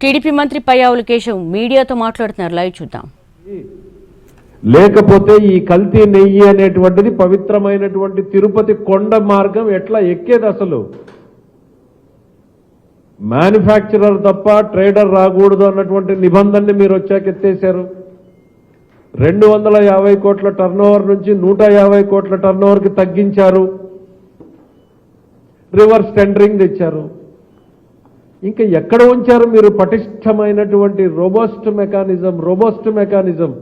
TDP మంత్రి పయ్యావుల కేశవ్ మీడియాతో మాట్లాడుతున్నారు. లైవ్ చూద్దాం. లేకపోతే ఈ కల్తీ నెయ్యి అనేటువంటిది పవిత్రమైనటువంటి తిరుపతి కొండ మార్గం ఎట్లా ఎక్కేది అసలు? మ్యానుఫ్యాక్చరర్ తప్ప ట్రేడర్ రాకూడదు అన్నటువంటి నిబంధనని మీరు వచ్చాక ఎత్తేశారు. రెండు వందల యాభై కోట్ల టర్నోవర్ నుంచి నూట యాభై కోట్ల టర్నోవర్కి తగ్గించారు. రివర్స్ టెండరింగ్ తెచ్చారు. ఇంకా ఎక్కడ ఉంచారు మీరు పటిష్టమైనటువంటి రోబోస్ట్ మెకానిజం రోబోస్ట్ మెకానిజం?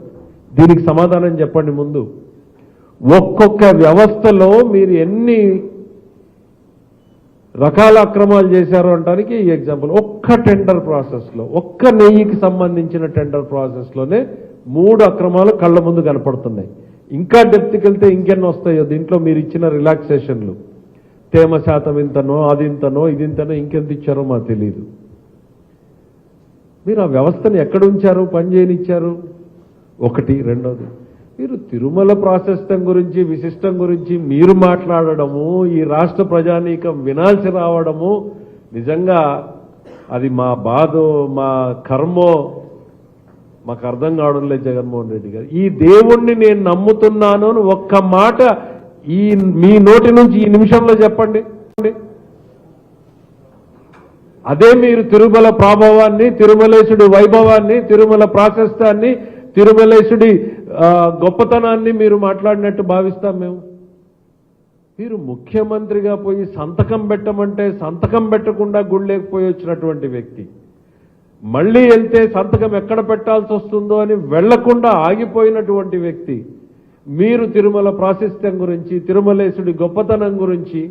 దీనికి సమాధానం చెప్పండి ముందు. ఒక్కొక్క వ్యవస్థలో మీరు ఎన్ని రకాల అక్రమాలు చేశారు అనడానికి ఈ ఎగ్జాంపుల్. ఒక్క టెండర్ ప్రాసెస్లో ఒక్క నెయ్యికి సంబంధించిన టెండర్ ప్రాసెస్లోనే మూడు అక్రమాలు కళ్ళ ముందు కనపడుతున్నాయి. ఇంకా డెప్త్కి వెళ్తే ఇంకెన్ని వస్తాయో దీంట్లో మీరు ఇచ్చిన రిలాక్సేషన్లు. తేమ శాతం ఇంతనో అది ఇంతనో ఇది ఇంతనో ఇంకెంత ఇచ్చారో మాకు తెలియదు మీరు ఆ వ్యవస్థను ఎక్కడ ఉంచారు? పని చేయనిచ్చారు? ఒకటి రెండోది. మీరు తిరుమల ప్రాశస్తం గురించి విశిష్టం గురించి మీరు మాట్లాడడము ఈ రాష్ట్ర ప్రజానీకం వినాల్సి రావడము నిజంగా అది మా బాధో మా కర్మో మాకు అర్థం కావడం లేదు జగన్మోహన్ రెడ్డి గారు. ఈ దేవుణ్ణి నేను నమ్ముతున్నాను అని ఒక్క మాట ఈ మీ నోటి నుంచి ఈ నిమిషంలో చెప్పండి. అదే మీరు తిరుమల ప్రాభవాన్ని తిరుమలేశుడి వైభవాన్ని తిరుమల ప్రాశస్తాన్ని తిరుమలేశుడి గొప్పతనాన్ని మీరు మాట్లాడినట్టు భావిస్తాం మేము. మీరు ముఖ్యమంత్రిగా పోయి సంతకం పెట్టమంటే సంతకం పెట్టకుండా గుళ్ళేకపోయి వచ్చినటువంటి వ్యక్తి. మళ్ళీ వెళ్తే సంతకం ఎక్కడ పెట్టాల్సి వస్తుందో అని వెళ్ళకుండా ఆగిపోయినటువంటి వ్యక్తి. మీరు తిరుమల ప్రాశస్త్యం గురించి తిరుమలేశుడి గొప్పతనం గురించి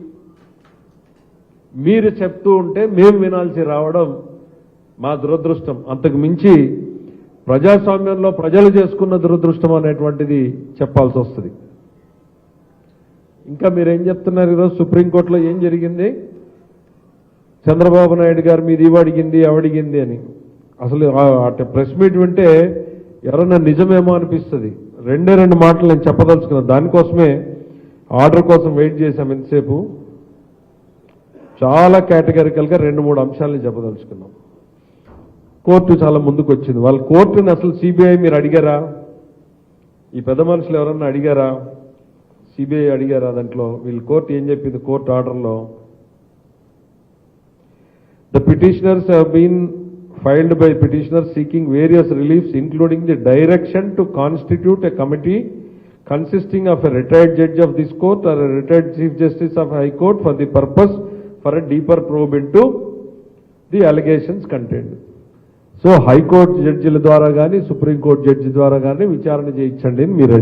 మీరు చెప్తూ ఉంటే మేము వినాల్సి రావడం మా దురదృష్టం. అంతకు మించి ప్రజాస్వామ్యంలో ప్రజలు చేసుకున్న దురదృష్టం అనేటువంటిది చెప్పాల్సి వస్తుంది. ఇంకా మీరేం చెప్తున్నారు ఈరోజు? సుప్రీంకోర్టులో ఏం జరిగింది? చంద్రబాబు నాయుడు గారు మీద ఇవడిగింది అడిగింది అవడిగింది అని. అసలు అటు ప్రెస్ మీట్ వింటే ఎవరన్నా నిజమేమో అనిపిస్తుంది. రెండే రెండు మాటలు నేను చెప్పదలుచుకున్నాను. దానికోసమే ఆర్డర్ కోసం వెయిట్ చేశాం ఎంతసేపు చాలా కేటగిరికల్గా రెండు మూడు అంశాలను చెప్పదలుచుకున్నాం. కోర్టు చాలా ముందుకు వచ్చింది వాళ్ళ కోర్టుని అసలు సిబిఐ మీరు అడిగారా? ఈ పెద్ద మనుషులు ఎవరన్నా అడిగారా? సిబిఐ అడిగారా దాంట్లో? వీళ్ళు కోర్టు ఏం చెప్పింది? కోర్టు ఆర్డర్లో. The petitioners have been filed by petitioner seeking various reliefs, including the direction to constitute a committee consisting of a retired judge of this court or a retired chief justice of high court for the purpose for a deeper probe into the allegations contained. So high court జడ్జిల ద్వారా కానీ supreme court judge ద్వారా కానీ విచారణ చేయించండి అని మీరు